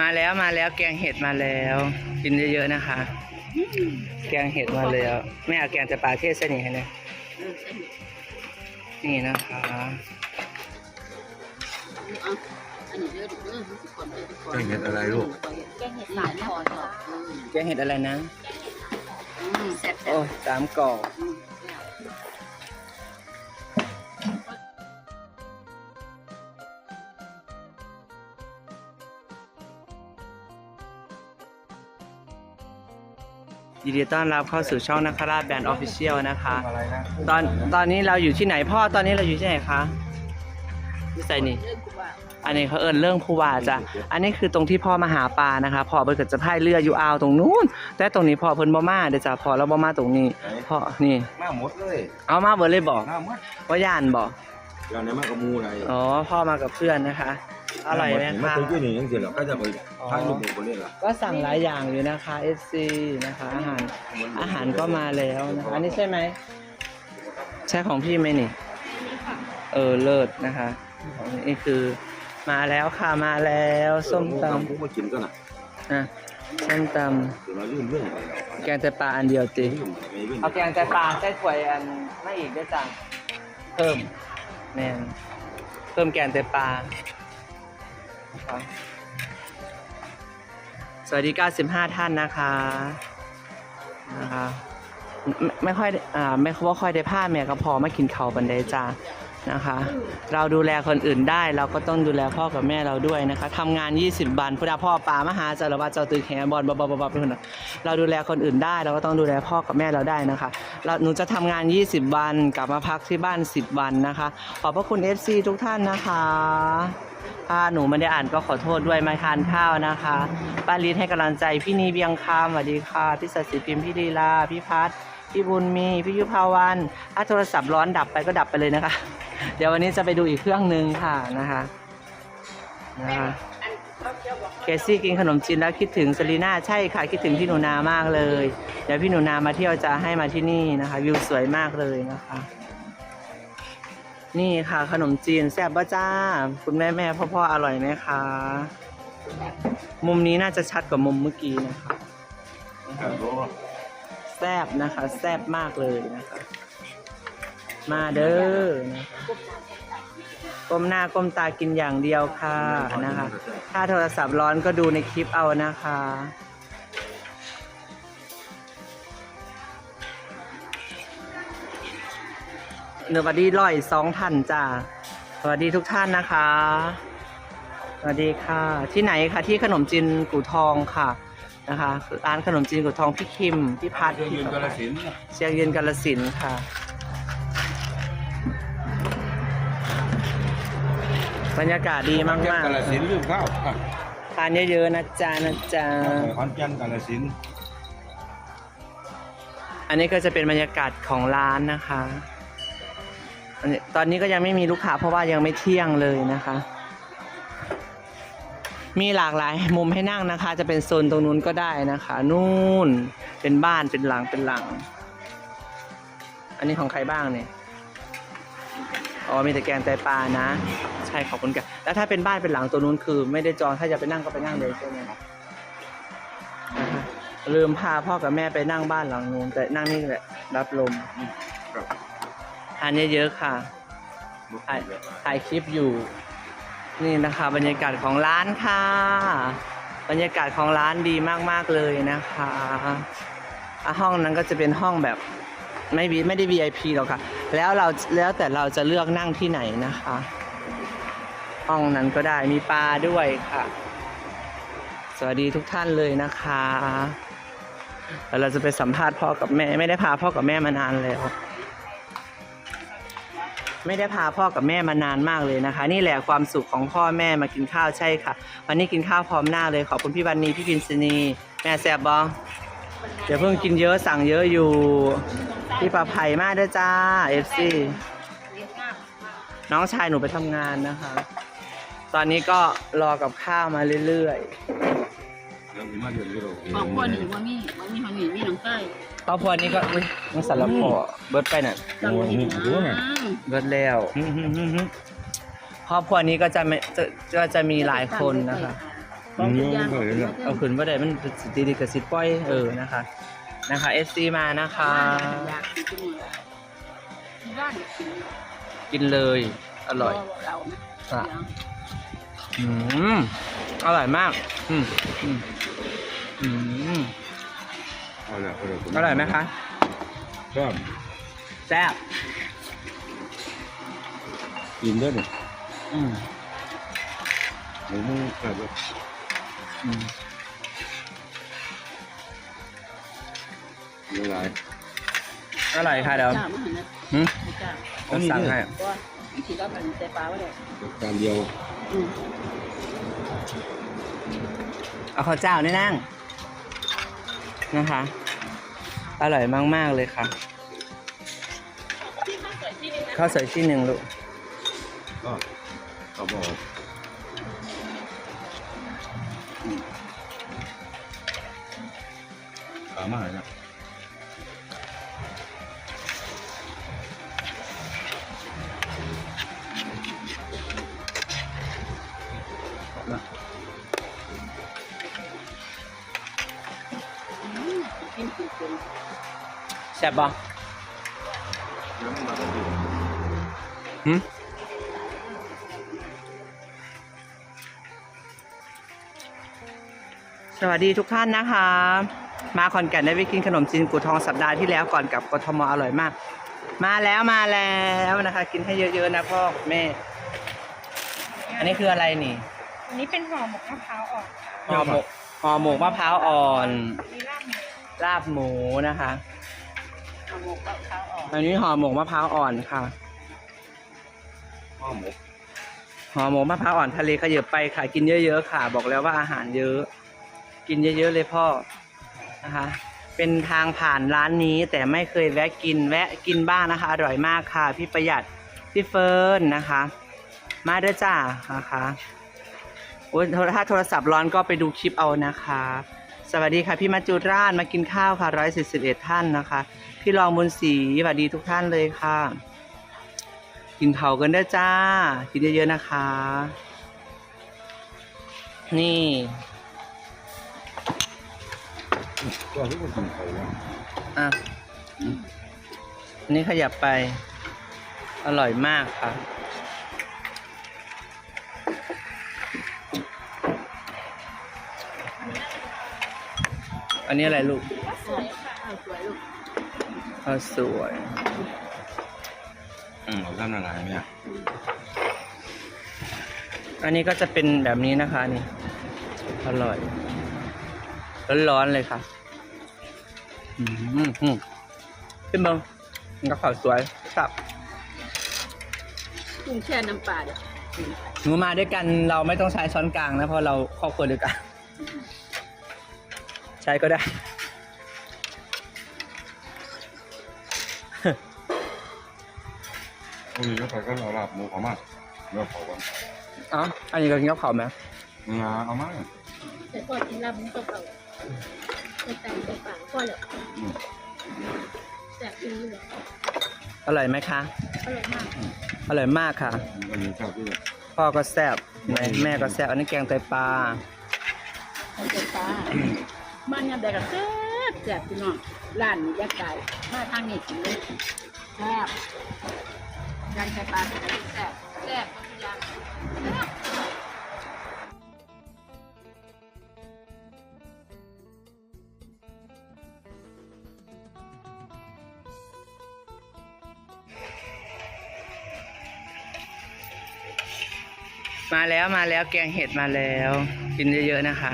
มาแล้วมาแล้วแกงเห็ดมาแล้ว กินเยอะๆนะคะ แกงเห็ดมาแล้วแม่เอาแกงจะปลาเทศเสน่ห์ให้เลยนี่นะคะ แกงเห็ดอะไรลูกแกงเห็ดสามพอเนาะแกงเห็ดอะไรนะแซ่บโอ้สามกล่องยินดีต้อนรับเข้าสู่ช่องนักราชแบรนด์ออฟฟิเชียลนะคะอะไรนะตอนตอนนี้เราอยู่ที่ไหนพ่อตอนนี้เราอยู่ที่ไหนคะที่ใส่นี่เรื่ องกูว่าอันนี้เขาเอินเรื่องภูวาจ้ะอันนี้คือตรงที่พ่อมาหาปลานะคะพ่อเพิ่นก็จะพายเรืออยู่อ่าวตรงนู้นแต่ตรงนี้พ่อเพิ่นบ่มาเด้อจ้ะพ่อเราบ่มาตรงนี้พ่อนี่มาหมดเลยเอามาเบิดเลยบอกมาหมดว่าย่านบอกอย่างนี้มากระมูอะไรอ๋อพ่อมากับเพื่อนนะคะอร่อยไหมมาคะตัวนี้ยังเสียหรอก็จะไปทานลูกหมูคนนี้ล่ะก็สั่งหลายอย่างอยู่นะคะ FC นะคะ อาหารอาหารก็มาแล้วนะคะอันนี้ใช่ไหมใช่ของพี่ไหมนี่ เออเลิศนะคะ นี่คือ มาแล้วค่ะมาแล้วส้มตำผมมากินก็น่ะอะส้มตเดี๋ยวเราลืมเรื่องอะไรแล้วำแกงแต่ปลาอันเดียวติลืมไม่เว้นเอาแกงแต่ปลาใส่ถ้วยอันไม่อีกด้วยจ้ะเพิ่มแมนเพิ่มแกงแต่ปลานะครับสวัสดี 95 ท่านนะคะนะคะไม่ไม่ค่อยอ่าไม่ว่าค่อยได้ผ้าแม่ก็พอมากินเขาวบันไดจ้า นะคะ เราดูแลคนอื่นได้ เราก็ต้องดูแลพ่อกับแม่เราด้วยนะคะทำงาน 20วันพุทธพ่อป่ามหาเจารว่าเจ้าตือแขบอลบบบบบเป็นคนเราดูแลคนอื่นได้ เราก็ต้องดูแลพ่อกับแม่เราได้นะคะเราหนูจะทำงาน 20 วันกลับมาพักที่บ้าน 10 วันนะคะ ขอบพระคุณ FC ทุกท่านนะคะถ้าหนูไม่ได้อ่านก็ขอโทษด้วยมาทานข้าวนะคะป้าลีดให้กำลังใจพี่นีเบียงคามสวัสดีค่ะพี่สัตย์สิพิมพ์พี่ดีลาพี่พัฒพี่บุญมี พี่ยุพาวันถ้าโทรศัพท์ร้อนดับไปก็ดับไปเลยนะคะ เดี๋ยววันนี้จะไปดูอีกเครื่องหนึ่งค่ะนะคะนะคะเคซี่กินขนมจีนแล้วคิดถึงสลีน่าใช่ค่ะคิดถึงพี่หนูนามากเลย เดี๋ยวพี่หนูนามาเที่ยวจะให้มาที่นี่นะคะ วิวสวยมากเลยนะคะ นี่ค่ะขนมจีนแซ่บบ้าจ้า คุณแม่แม่พ่อพ่ออร่อยไหมคะมุมนี้น่าจะชัดกว่ามุมเมื่อกี้นะคะครับผมแซ่บนะคะ แซ่บมากเลยนะคะ มาเด้อนะคะก้มหน้าก้มตากินอย่างเดียวค่ะนะคะ ถ้าโทรศัพท์ร้อนก็ดูในคลิปเอานะคะเนื้อวัสดีร้อยสองท่านจ้าสวัสดีทุกท่านนะคะ สวัสดีค่ะ ที่ไหนคะที่ขนมจีนกูทองค่ะนะคะร้านขนมจีนกูทองพี่คิมพี่พัดเรื่องยืนกระสินเชียงยืนกาลสินธุ์ค่ะ บรรยากาศดีมากกๆระสินลืมข้าวทานเยอะๆนะจ๊ะนะจ๊ะขอนแก่นกระสินอันนี้ก็จะเป็นบรรยากาศของร้านนะคะอันนี้ตอนนี้ก็ยังไม่มีลูกค้าเพราะว่ายังไม่เที่ยงเลยนะคะ มีหลากหลายมุมให้นั่งนะคะ จะเป็นโซนตรงนู้นก็ได้นะคะ นู่นเป็นบ้านเป็นหลังเป็นหลัง อันนี้ของใครบ้างเนี่ย อ๋อมีแต่แกงไตปลานะ ใช่ขอบคุณแกแล้วถ้าเป็นบ้านเป็นหลังตัวนู้นคือ ไม่ได้จองถ้าจะไปนั่งก็ไปนั่งเลยใช่ไหมนะคะลืมพาพ่อกับแม่ไปนั่งบ้านหลังนู้นแต่นั่งนี่แหละรับลมครับทานเยอะๆค่ะถ่ายถ่ายคลิปอยู่ นี่นะคะ บรรยากาศของร้านค่ะ บรรยากาศของร้านดีมากๆเลยนะคะอะห้องนั้นก็จะเป็นห้องแบบ ไม่วีไม่ได้ VIP หรอกค่ะ แล้วเราแล้วแต่เราจะเลือกนั่งที่ไหนนะคะห้องนั้นก็ได้มีปลาด้วยค่ะ สวัสดีทุกท่านเลยนะคะแล้วเราจะไปสัมภาษณ์พ่อกับแม่ ไม่ได้พาพ่อกับแม่มานานแล้ว ไม่ได้พาพ่อกับแม่มานานมากเลยนะคะ นี่แหละความสุขของพ่อแม่มากินข้าวใช่ค่ะ วันนี้กินข้าวพร้อมหน้าเลยขอบคุณพี่วันนีพี่พินสนีแม่แซบบอเดี๋ยวเพิ่งกินเยอะสั่งเยอะอยู่ พี่ปลาไผ่มากด้วยจ้าเอฟซีน้องชายหนูไปทำงานนะคะ ตอนนี้ก็รอกับข้าวมาเรื่อยๆแล้วมีมาเดือนยุโรปครอบครัวหนึ่งว่ามีว่ามีทางนี้มีน้องใต้ครอบครัวนี้ก็อุ้ยมันสารพอเบิร์ดไปน่ะจังหวัดนี้นะเบิร์ดแล้วฮึ่มฮึ่มฮึ่มฮึ่มครอบครัวนี้ก็จะไม่จะก็จะมีหลายคนนะคะของทุกอย่างเอาขึ้นว่าได้มันสิตีดีกับสิป้อยเออนะคะ นะคะ FC มานะคะ อยากกินจังเลยที่บ้านกินกินเลย อร่อยเรานะอะอืมอร่อยมาก อืมอืมอืมเอาละเอาละอร่อยไหมคะชอบแซ่บกินด้วยเนี่ยอืมหมูมูแบบว่าอืม ละลายอร่อยค่ะเดี๋ยวจ้าไม่เห็นนะหืมจ้าต้องสั่งให้ก็ขี่รถมันใจปลาว่าเด็กจานเดียวอืมเอาข้าวเจ้านี่นั่งนะคะ อร่อยมากๆเลยค่ะข้าวสวยชิ้นหนึ่งลูก ก็กระบอก แซ่บปะแล้วมันมาตรงนี้หืมสวัสดีทุกท่านนะคะ มาขอนแก่นได้ไปกินขนมจีนกูทองสัปดาห์ที่แล้วก่อนกับกทมอร่อยมาก มาแล้วมาแล้วนะคะ กินให้เยอะๆนะพ่อแม่ อันนี้คืออะไรนี่อันนี้เป็นห่อหมกมะพร้าวอ่อนค่ะห่อหมกห่อหมกมะพร้าวอ่อน มีลาบหมูลาบหมูนะคะเอาหมกเอาข้าวออกอันนี้ห่อหมกมะพร้าวอ่อนค่ะข้าวหมกห่อหมกมะพร้าวอ่อนทะเลขยับไปค่ะ กินเยอะๆค่ะ บอกแล้วว่าอาหารเยอะ กินเยอะๆเลยพ่อนะคะ เป็นทางผ่านร้านนี้แต่ไม่เคยแวะกินแวะกินบ้างนะคะ อร่อยมากค่ะ พี่ประหยัดพี่เฟิร์นนะคะ มาเด้อจ้านะคะโอ้ยถ้าโทรศัพท์ร้อนก็ไปดูคลิปเอานะคะส วัสดีค่ะพี่มาจุราชมากินข้าวค่ะร้อยสี่สิบเอ็ดท่านนะคะ พี่รองบุญศรีสวัสดีทุกท่านเลยค่ะ กินเผากันเด้จ้า กินเยอะๆนะคะ นี่ก็ที่คนกินเขาว่าอะอันนี้ขยับไป อร่อยมากค่ะ อันนี้อะไรลูกสวยค่ะเอาสวยลูกข้าวสวย อืมเอาท่านละลายเนี่ยอันนี้ก็จะเป็นแบบนี้นะคะนี่ อร่อย ร้อนๆเลยค่ะ อืมอืมขึ้นเบิ้งมันก็ข้าวสวยครับกุ้งแช่น้ำปลาเดี๋ยวหนูมาด้วยกันเราไม่ต้องใช้ช้อนกลางนะเพราะเราครอบครัวเดียวกัน ใช้ก็ได้โอ้ยแล้วไปก็เราลาบหมูเขามากเราขอว่าอ๋ออันนี้ก็กินกับข้าวไหมงาเอามากแต่พอกินลาบมันก็เก่าแต่แต่ใจปลาก็เลยอืมแต่กินเลยอร่อยไหมคะ อร่อยมากอร่อยมากค่ะ อันนี้ชอบที่พ่อก็แซ่บแม่แม่ก็แซ่บอันนี้แกงไตปลาเอาใจปลา บ้านยามใดก็แซ่บแซ่บพี่น้องร้านนี้ยักไก่มาทางนี้กินเลยแซ่บยำใจปลาแซ่บแซ่บทุกอย่างแซ่บมาแล้วมาแล้วแกงเห็ดมาแล้ว กินเยอะๆนะคะ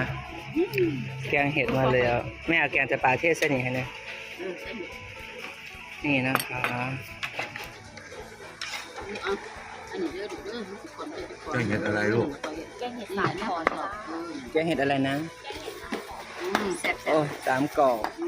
แกงเห็ดมาแล้วแม่เอาแกงไตปลาเทศเส้นนี้ให้เลยอืมใช่หมดนี่นะคะเอาอันนี้เด้อเด้อมันสิคนเป็นคนแกงเห็ดอะไรลูก แกงเห็ดสามคอนค่ะแกงเห็ดอะไรนะอืมแซ่บแซ่โอ้บสามกรอบอื